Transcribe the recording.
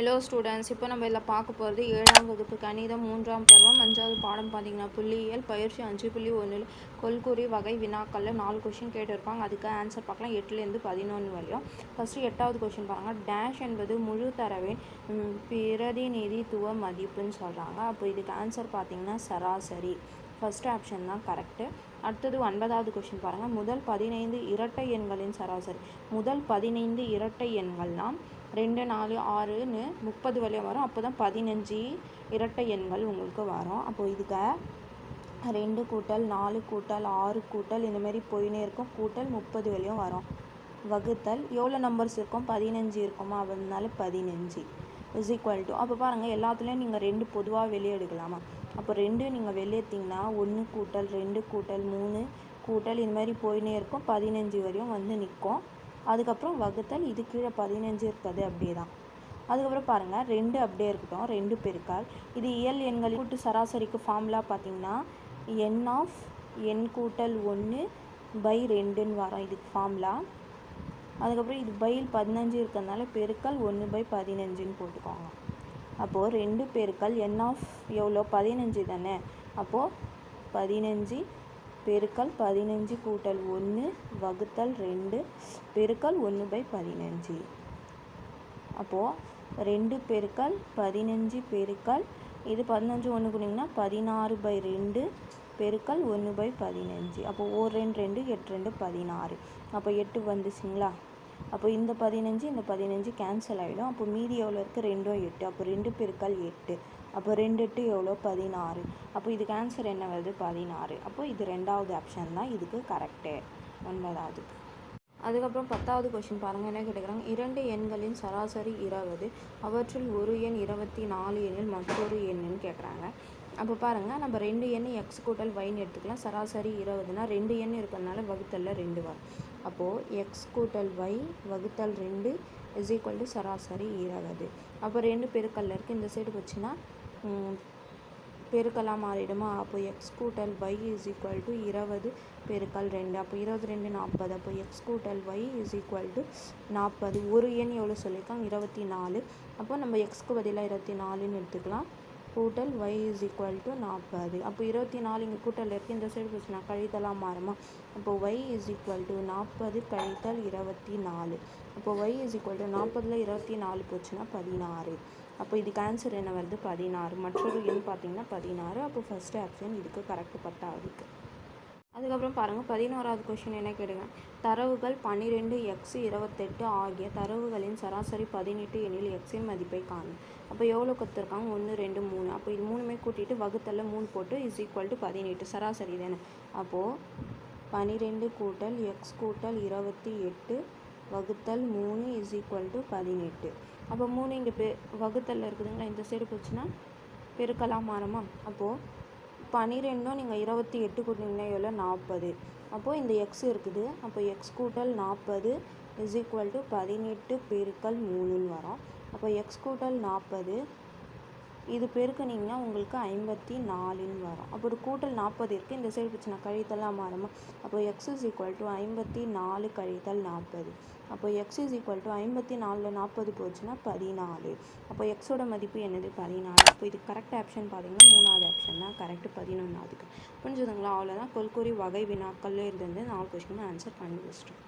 Hello students இப்போ நம்ம இதில் பார்க்க போகிறது ஏழாம் வகுப்பு கணிதம் மூன்றாம் பருவம் அஞ்சாவது பாடம் பார்த்தீங்கன்னா புள்ளியியல் பயிற்சி அஞ்சு புள்ளி ஒன்றில் கொல்குறி வகை வினாக்களில் நாலு கொஷின் கேட்டிருப்பாங்க. அதுக்கு ஆன்சர் பார்க்கலாம். எட்டுலேருந்து பதினொன்று வரையும். ஃபஸ்ட்டு எட்டாவது கொஷின் பாருங்கள் டேஷ் என்பது முழு தரவின் பிரதிநிதித்துவ மதிப்புன்னு சொல்கிறாங்க அப்போ இதுக்கு ஆன்சர் பார்த்தீங்கன்னா சராசரி. ஃபஸ்ட் ஆப்ஷன் தான் கரெக்டு அடுத்தது ஒன்பதாவது கொஷின் பாருங்கள் முதல் பதினைந்து இரட்டை எண்களின் சராசரி. முதல் பதினைந்து இரட்டை எண்கள்லாம் ரெண்டு நாலு ஆறுன்னு முப்பது வரையும் வரும். அப்போ தான் பதினஞ்சு இரட்டை எண்கள் உங்களுக்கு வரும். அப்போ இதுக்கு ரெண்டு கூட்டல் நாலு கூட்டல் ஆறு கூட்டல் இந்த மாதிரி போயினே இருக்கும். கூட்டல் முப்பது வரையும் வரும். வகுத்தல் எவ்வளோ நம்பர்ஸ் இருக்கும்? பதினஞ்சு இருக்குமா? அதனால பதினஞ்சு இஸ் ஈக்குவல் டு அப்போ பாருங்கள் எல்லாத்துலேயும் நீங்கள் ரெண்டு பொதுவாக வெளியே எடுக்கலாமா? அப்போ ரெண்டு நீங்கள் வெளியேற்றிங்கன்னா ஒன்று கூட்டல் ரெண்டு கூட்டல் மூணு கூட்டல் இந்த மாதிரி போயினே இருக்கும். பதினஞ்சு வரையும் வந்து நிற்கும். அதுக்கப்புறம் வகுத்தல் இது கீழே பதினஞ்சு இருக்குது அப்படியே தான் அதுக்கப்புறம் பாருங்கள் ரெண்டு அப்படியே இருக்கட்டும் ரெண்டு பெருக்கால். இது இயல் எண்கள் கூட்டு சராசரிக்கு ஃபார்முலா பார்த்தீங்கன்னா என் ஆஃப் என் கூட்டல் ஒன்று பை ரெண்டுன்னு வரும். இதுக்கு ஃபார்முலா அதுக்கப்புறம் இது பையில் பதினஞ்சு இருக்கிறதுனால பெருக்கல் ஒன்று பை பதினஞ்சுன்னு போட்டுக்கோங்க. அப்போது ரெண்டு பெருக்கல் என் ஆஃப் எவ்வளோ? பதினஞ்சு தானே. அப்போது பதினஞ்சு பெருக்கல் பதினஞ்சு கூட்டல் ஒன்று வகுத்தல் ரெண்டு பெருக்கல் ஒன்று பை பதினஞ்சு. அப்போது ரெண்டு பெருக்கல் பதினஞ்சு பெருக்கல் இது பதினஞ்சு ஒன்று குனிங்கன்னா பதினாறு பை ரெண்டு பெருக்கல் ஒன்று பை பதினஞ்சு. அப்போ ஓர் ரெண்டு ரெண்டு எட்டு ரெண்டு பதினாறு. அப்போ எட்டு வந்துச்சுங்களா? அப்போ இந்த பதினஞ்சு இந்த பதினஞ்சு கேன்சல் ஆகிடும் அப்போ மீதி எவ்வளோ இருக்குது ரெண்டும் எட்டு. அப்போ ரெண்டு பெருக்கல் எட்டு. அப்போ ரெண்டு எட்டு எவ்வளோ? பதினாறு. அப்போ இதுக்கு ஆன்சர் என்ன வருது? பதினாறு. அப்போ இது ரெண்டாவது ஆப்ஷன் தான். இதுக்கு கரெக்டு ஒன்பதாவதுக்கு அதுக்கப்புறம் பத்தாவது கொஷின் பாருங்கள் என்ன கேட்டுக்கிறாங்க? இரண்டு எண்களின் சராசரி இருபது அவற்றில் ஒரு எண் இருபத்தி நாலு எண்ணில் மற்றொரு எண்ணுன்னு கேட்குறாங்க அப்போ பாருங்கள் நம்ம ரெண்டு எண் எக்ஸ் கூட்டல் வைன்னு எடுத்துக்கலாம். சராசரி இருபதுனா ரெண்டு எண் இருக்கிறதுனால வகுத்தலில் ரெண்டு வரும். அப்போது எக்ஸ் கூட்டல் வை வகுத்தல் ரெண்டு இஸ் ஈக்குவல் டு சராசரி இருபது. அப்போ ரெண்டு பெருக்கல்ல இருக்குது இந்த சைடு போச்சுன்னா பெருக்கலாக மாறிடுமா? அப்போ எக்ஸ் கூட்டல் ஒய் இஸ் ஈக்குவல் டு இருபது பெருக்கல் ரெண்டு. அப்போ இருபது ரெண்டு நாற்பது. அப்போ எக்ஸ் கூட்டல் ஒய் இஸ் ஈக்குவல் டு நாற்பது. ஒரு எண் எவ்வளோ சொல்லியிருக்காங்க? இருபத்தி நாலு. அப்போ நம்ம எக்ஸ்க்கு பதிலாக இருபத்தி நாலுன்னு எடுத்துக்கலாம். கூட்டல் ஒய் இஸ் ஈக்குவல் டு நாற்பது. அப்போ இருபத்தி நாலு இங்கே கூட்டல் இருக்குது இந்த சைடு போச்சுன்னா கழித்தலாக மாறுமா? அப்போ ஒய் இஸ் ஈக்குவல் டு நாற்பது கழித்தல் இருபத்தி நாலு. அப்போ ஒய் இஸ் ஈக்குவல் டு நாற்பதில் இருபத்தி நாலு போச்சுன்னா பதினாறு. அப்போ இதுக்கு ஆன்சர் என்ன வருது? பதினாறு. மற்றொரு எண் பார்த்தீங்கன்னா பதினாறு. அப்போ ஃபஸ்ட்டு ஆப்ஷன் இதுக்கு கரெக்ட் இருக்குது அதுக்கப்புறம் பாருங்கள் பதினோராவது கொஷின் என்ன கேடுங்க தரவுகள் பன்னிரெண்டு எக்ஸ் இருபத்தெட்டு ஆகிய தரவுகளின் சராசரி பதினெட்டு எண்ணில் எக்ஸின் மதிப்பை காணும் அப்போ எவ்வளோ கொடுத்துருக்காங்க? ஒன்று ரெண்டு மூணு. அப்போ இது மூணுமே கூட்டிட்டு வகுத்தல்ல மூணு போட்டு இஸ் ஈக்குவல் டு பதினெட்டு. சராசரி தானே. அப்போது பன்னிரெண்டு கூட்டல் எக்ஸ் கூட்டல் இருபத்தி எட்டு வகுத்தல் மூணு இஸ் ஈக்குவல் டு பதினெட்டு. அப்போ மூணு இங்கே பெ வகுத்தலில் இருக்குதுங்களா? இந்த சைடு போச்சுன்னா பெருக்கலாம் மாறுமா? அப்போது பன்னிரெண்டும் நீங்கள் இருபத்தி எட்டு கூட்டினீங்கன்னா எவ்வளோ நாற்பது. அப்போது இந்த எக்ஸ் இருக்குது. அப்போ எக்ஸ் கூட்டல் நாற்பது இஸ் ஈக்குவல் டு பதினெட்டு பெருக்கல் மூணுன்னு வரும். அப்போ எக்ஸ் கூட்டல் நாற்பது இது பெருக்குனீங்கன்னா உங்களுக்கு ஐம்பத்தி நாலுன்னு வரும். அப்போ ஒரு கூட்டல் நாற்பது இருக்குது இந்த சைடு பிரச்சனை கழித்தலாம் மாறுமா அப்போ எக்ஸ் இஸ் ஈக்குவல் டு ஐம்பத்தி நாலு கழித்தல் நாற்பது. அப்போ எக்ஸ் இஸ் ஈக்குவல் டு ஐம்பத்தி நாலில் நாற்பது போச்சுன்னா பதினாலு. அப்போ எக்ஸோட மதிப்பு என்னது? பதினாலு. அப்போ இது கரெக்ட் ஆப்ஷன் பார்த்தீங்கன்னா மூணாவது ஆப்ஷன் தான். கரெக்ட் பதினொன்றாவதுக்கு புரிஞ்சுதுங்களா? அவ்வளோதான் கொல்குறி வகை வினாக்கள்லேயே இருந்து நாலு கொஸ்டின் ஆன்சர் பண்ணி வச்சிட்டோம்